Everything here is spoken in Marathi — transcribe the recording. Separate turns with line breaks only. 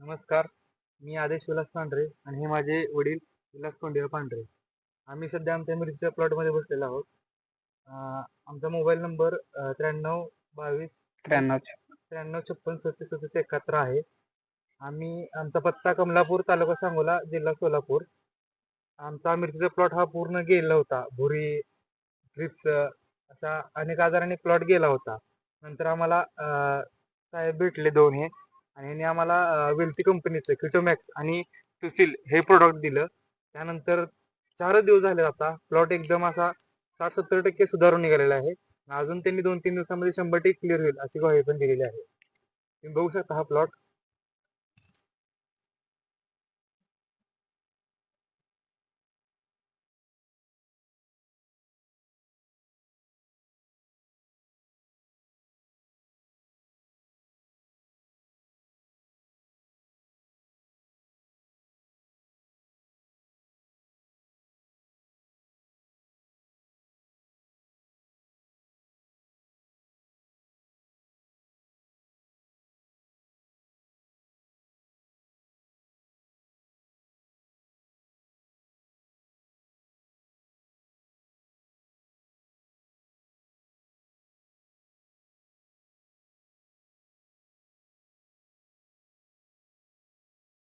नमस्कार मी आदेश विलास पांढरे आणि हे माझे वडील विलास कोंडेर पांढरे. आम्ही सध्या आमच्या मिरचीच्या प्लॉटमध्ये बसलेलो आहोत. अं, आमचा मोबाईल नंबर त्र्याण्णव बावीस
त्र्याण्णव
त्र्याण्णव छप्पन सदतीस सदतीस एकाहत्तर आहे. आम्ही आमचा पत्ता कमलापूर तालुका सांगोला जिल्हा सोलापूर. आमचा मिरचीचा प्लॉट हा पूर्ण गेला होता. भुरी ट्रिप्स अशा अनेक आजाराने प्लॉट गेला होता. नंतर आम्हाला अं, साहेब भेटले दोन हे आणि यांनी आम्हाला वेल्टी कंपनीचं क्युटोमॅक्स आणि सुशील हे प्रोडक्ट दिलं. त्यानंतर चारच दिवस झाले आता. प्लॉट एकदम असा साठ सत्तर टक्के सुधारून निघालेला आहे. अजून त्यांनी दोन तीन दिवसामध्ये शंभर टक्के क्लिअर होईल अशी ग्वाही पण दिलेली आहे. तुम्ही बघू शकता हा प्लॉट